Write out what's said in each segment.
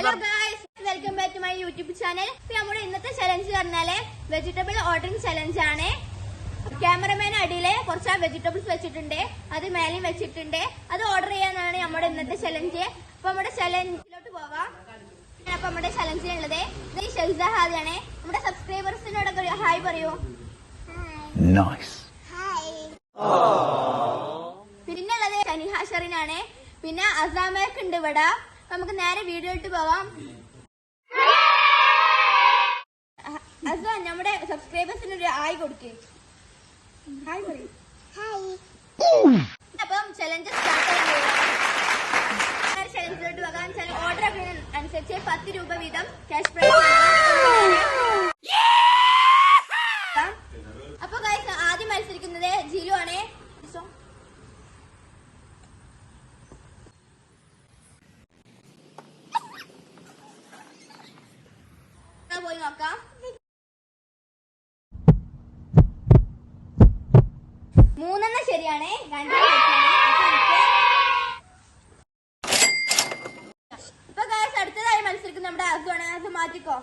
Hello guys welcome back to my YouTube channel നമ്മുടെ ഇന്നത്തെ challenge പറഞ്ഞാൽ വെജിറ്റബിൾ ഓർഡറിംഗ് ചലഞ്ച് ആണ്. ക്യാമറമാൻ അടിയിൽ കുറച്ച് വെജിറ്റബിൾസ് വെച്ചിട്ടുണ്ട്. അത് മേലെയും വെച്ചിട്ടുണ്ട്. അത് ഓർഡർ ചെയ്യാനാണ് നമ്മുടെ ഇന്നത്തെ ചലഞ്ച് അപ്പൊ നമ്മുടെ ചലഞ്ചിലോട്ട് പോവാം. അപ്പൊ നമ്മുടെ ചലഞ്ചിനുള്ളത് ഇത് ഷെൽസാഹാദിയാണ് നമ്മുടെ സബ്സ്ക്രൈബേഴ്സിനോടൊക്കെ ഒരു ഹായ് പറയൂ. Nice. പിന്നെ ഉള്ളത് ഷനിഹ ഷെറിനാണ്. പിന്നെ അസാമേക്ക് ഉണ്ട് ഇവിടെ. നമുക്ക് നേരെ വീഡിയോ ഇട്ട് പോവാം. അസ്വാൻ നമ്മുടെ സബ്സ്ക്രൈബേഴ്സിന് ഒരു ആയി കൊടുക്കേ. ഹായ് പറയും. അപ്പം ചലഞ്ച് സ്റ്റാർട്ട് ചലഞ്ചിലോട്ട് പോകാം. ഓർഡർ അനുസരിച്ച് പത്ത് രൂപ വീതം ക്യാഷ് പ്രൈസ് അപ്പൊ ആദ്യം മത്സരിക്കുന്നത് ജിലു ആണ്. പോയി നോക്കാം. മൂന്നെണ്ണം ശരിയാണേ. രണ്ടെണ്ണം ഇപ്പൊ guys, അടുത്തതായി മത്സരിക്കുന്ന നമ്മുടെ അസു അത് മാറ്റിക്കോ.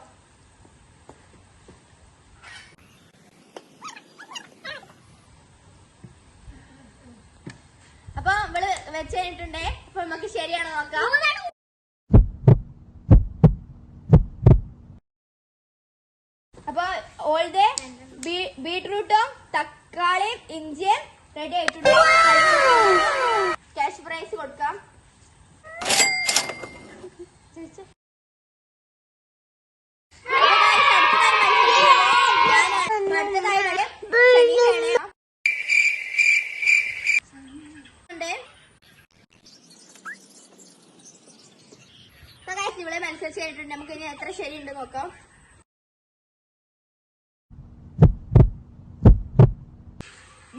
അപ്പൊ നമ്മൾ വെച്ച് കഴിഞ്ഞിട്ടുണ്ടേ. അപ്പൊ നമുക്ക് ശരിയാണോ നോക്കാം. അപ്പൊ ഓൾഡ് ബീട്രൂട്ടും തക്കാളിയും ഇഞ്ചിയും റെഡി ആയിട്ടുണ്ട്. ക്യാഷ് പ്രൈസ് കൊടുക്കാം. ഇവിടെ മനസ്സിലായിട്ടുണ്ട് നമുക്ക് ഇനി എത്ര ശരിയുണ്ട് നോക്കാം.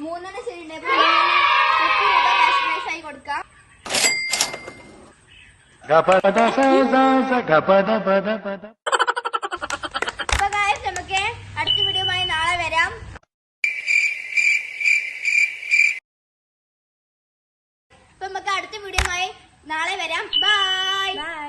മൂന്നെണ്ണം ശരിയുണ്ട്. അപ്പൊ മൂന്നെണ്ണം രൂപ cash prize ആയി കൊടുക്കാം. നമുക്ക് അടുത്ത വീഡിയോയുമായി നാളെ വരാം. അപ്പൊ നമുക്ക് അടുത്ത വീഡിയോയുമായി നാളെ വരാം. Bye bye